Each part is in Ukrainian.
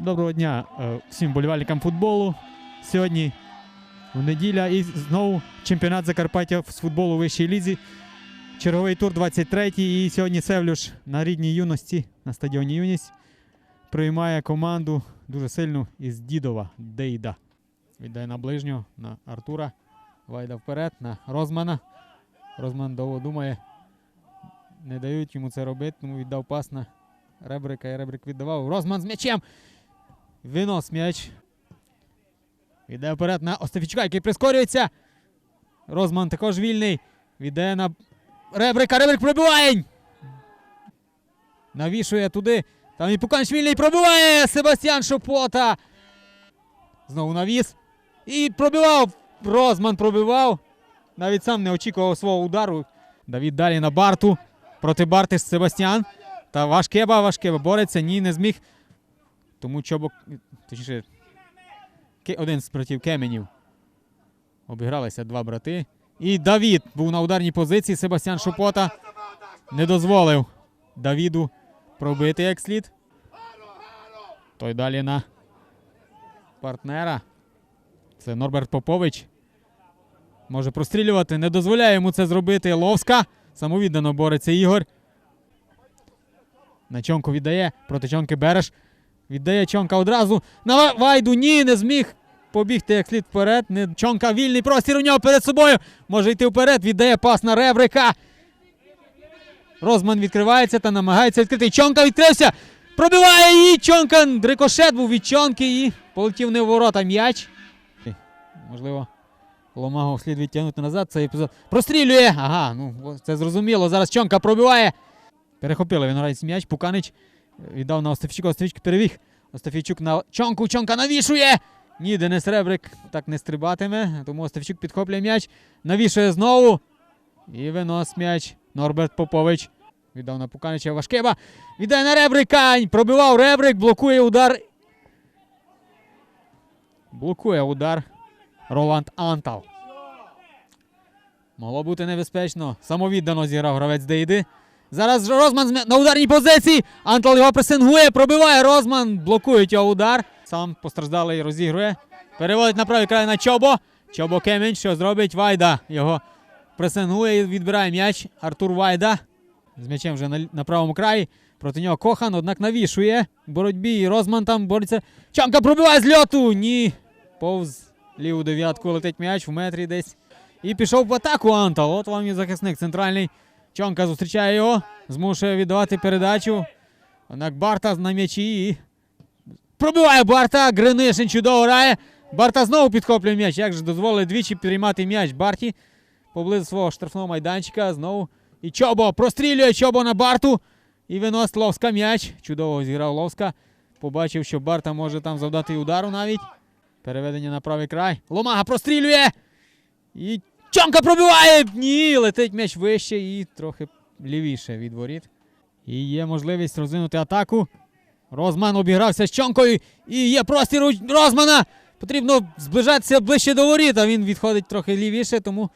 Доброго дня е, всім болівальникам футболу. Сьогодні в неділя і знову чемпіонат Закарпаття з футболу у вищій лізі. Черговий тур 23-й. І сьогодні Севлюш на рідній юності на стадіоні Юність приймає команду дуже сильну із Дідова Дейда. Віддає на ближнього на Артура. Вайда вперед на Розмана. Розман довго думає. Не дають йому це робити, тому віддав пас на Ребрика і Ребрик віддавав. Розман з м'ячем. Винос м'яч. Віддає вперед на Остафічка, який прискорюється. Розман також вільний. Віддає на Ребрика. Ребрик пробиває. Навішує туди. Там і Пуканч вільний пробиває. Себастьян Шопота. Знову навіс. І пробивав. Розман пробивав. Навіть сам не очікував свого удару. Давід далі на Барту. Проти Барти Себастьян. Та Вашкеба, Вашкеба бореться, ні, не зміг. Тому Чобок, точніше, один з братів Кеменів. Обігралися два брати. І Давід був на ударній позиції. Себастьян Шопота не дозволив Давіду пробити як слід. Той далі на партнера. Це Норберт Попович. Може прострілювати. Не дозволяє йому це зробити. Ловська. Самовіддано бореться Ігор. На Чонку віддає. Проти Чонки Береш. Віддає Чонка одразу. На Вайду ні, не зміг побігти як слід вперед. Чонка вільний простір у нього перед собою. Може йти вперед. Віддає пас на Ребрика. Розман відкривається та намагається відкрити. Чонка відкрився. Пробиває її. Чонка. Рикошет був від Чонки і полетів не в ворота м'яч. Можливо, Ломагов слід відтягнути назад. Цей епізод. Прострілює. Ага, ну це зрозуміло. Зараз Чонка пробиває. Перехопили він грається м'яч. Пуканич віддав на Остафійчука. Остафійчук перевіг. Остафійчук на Чонку. Чонка навішує. Ні, Денис Ребрик так не стрибатиме. Тому Остафійчук підхоплює м'яч. Навішує знову. І винос м'яч. Норберт Попович. Віддав на Пуканича Вашкеба. Віддає на Ребрика. Пробивав Ребрик. Блокує удар. Блокує удар. Роланд Антал. Могло бути небезпечно. Самовіддано зіграв гравець Дейди. Зараз Розман на ударній позиції. Антал його пресингує, пробиває Розман, блокують його удар. Сам постраждалий розігрує. Переводить на правий край на Чобо. Чобо Кемінь, що зробить Вайда. Його пресингує і відбирає м'яч. Артур Вайда. З м'ячем вже на, на правому краї. Проти нього Кохан, однак навішує в боротьбі. Розман там бореться. Чамка пробиває з льоту. Ні. Повз ліву дев'ятку летить м'яч в метрі десь. І пішов в атаку Антал. От вам і захисник центральний. Чонка зустрічає його, змушує віддавати передачу. Однак Барта на м'ячі пробиває Барта. Гринишин чудово грає. Барта знову підхоплює м'яч. Як же дозволили двічі підіймати м'яч Барті поблизу свого штрафного майданчика. Знову. І Чобо прострілює Чобо на Барту. І виносить Ловська м'яч. Чудово зіграв Ловська. Побачив, що Барта може там завдати удару навіть. Переведення на правий край. Ломага прострілює. І Чонка пробиває! Ні, летить м'яч вище і трохи лівіше від воріт. І є можливість розвинути атаку. Розман обігрався з Чонкою. І є простір Розмана. Потрібно зближатися ближче до воріт, а він відходить трохи лівіше, тому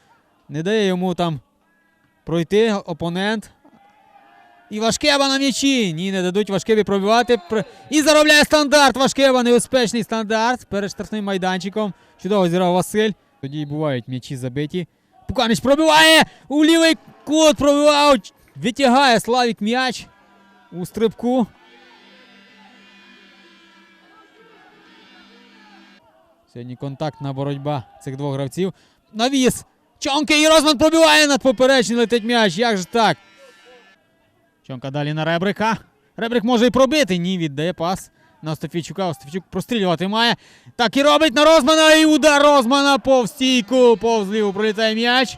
не дає йому там пройти опонент. І Вашкеба на м'ячі. Ні, не дадуть Вашкебі пробивати. І заробляє стандарт. Вашкеба небезпечний стандарт перед штрафним майданчиком. Чудово зіграв Василь. Тоді й бувають м'ячі забиті. Пуканич пробиває! У лівий кут пробивав! Витягає Славік м'яч у стрибку. Сьогодні контактна боротьба цих двох гравців. Навіс! Чонки і Розман пробиває над поперечний летить м'яч. Як же так? Чонка далі на Ребрика. Ребрик може і пробити. Ні, віддає пас на Остафійчука. Остафійчук прострілювати має. Так і робить на Розмана. І удар Розмана повз стійку. Повз ліву пролітає м'яч.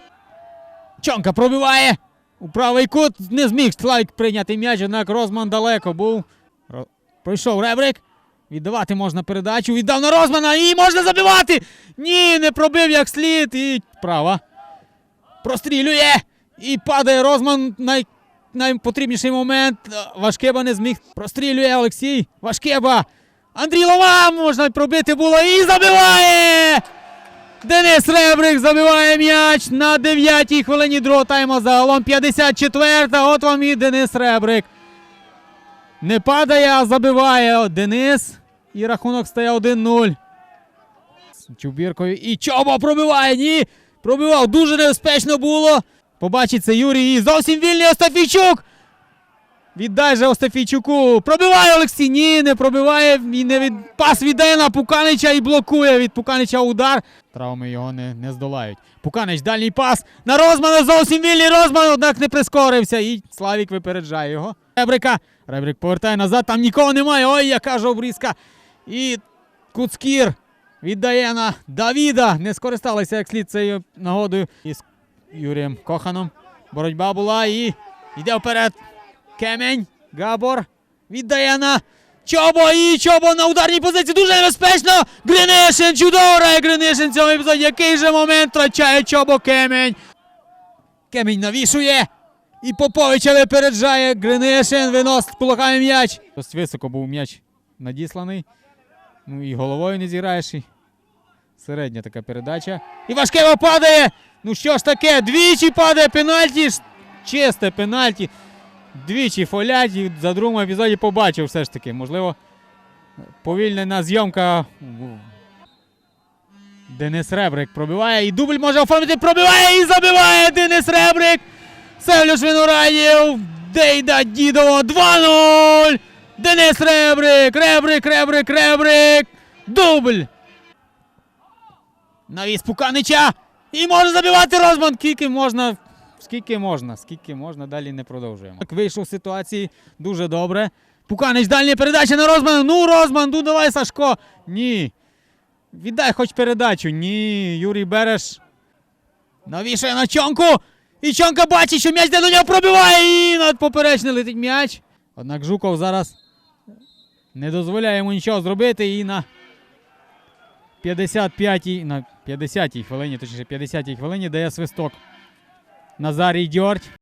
Чонка пробиває. У правий кут не зміг Славік прийняти м'яч, однак Розман далеко був. Пройшов Ребрик. Віддавати можна передачу. Віддав на Розмана і можна забивати. Ні, не пробив як слід. І права. Прострілює. І падає Розман. Най... Найпотрібніший момент. Важкеба не зміг. Прострілює Олексій. Важкеба. Андрій Лома можна пробити було і забиває! Денис Ребрик забиває м'яч на 9-й хвилині другого тайму. Загалом 54-та. От вам і Денис Ребрик. Не падає, а забиває Денис. І рахунок стає 1-0. Чубіркою. І Чоба пробиває. Ні. Пробивав. Дуже небезпечно було. Побачить це Юрій. І зовсім вільний Остафійчук. Віддай же Остафійчуку. Пробиває Олексій. Ні, не пробиває. І не від... Пас віддає на Пуканича і блокує від Пуканича удар. Травми його не, не здолають. Пуканич, дальній пас. На Розмана зовсім вільний Розман, однак не прискорився. І Славік випереджає його. Ребрика. Ребрик повертає назад. Там нікого немає. Ой, яка ж обрізка. І Куцкір віддає на Давіда. Не скористалися як слід цією нагодою. Із Юрієм Коханом. Боротьба була і йде вперед. Кемень. Габор. Віддає на Чобо і Чобо на ударній позиції. Дуже небезпечно. Гринишин. Чудово грає Гринишин в цьому епізоді. Який же момент втрачає Чобо Кемень. Кемень навішує. І Поповича випереджає. Гринишин виносить кулаками м'яч. Досить високо був м'яч надісланий. Ну і головою не зіграєш. І середня така передача. І Важкева падає. Ну що ж таке? Двічі падає пенальті. Чисте пенальті. Двічі фолять і за другому епізоді побачив все ж таки. Можливо, повільнена зйомка. Денис Ребрик пробиває і дубль може оформити. Пробиває і забиває Денис Ребрик. Севлюш Винураєв. Дейда Дідово 2-0. Денис Ребрик. Ребрик, Ребрик, Ребрик. Дубль. Навіс Пуканича. І може забивати Розман. Скільки можна. Скільки можна, скільки можна, далі не продовжуємо. Так вийшов з ситуації дуже добре. Пуканич, дальня передача на Розмана. Ну, Розман, ну давай, Сашко. Ні. Віддай хоч передачу. Ні, Юрій Береш. Навішує на чонку. І чонка бачить, що м'яч де до нього пробиває. І над поперечний летить м'яч. Однак Жуков зараз не дозволяє йому нічого зробити. І на 55-й, на 50-й хвилині, точніше 50-й хвилині дає свисток Назарій Дьорть.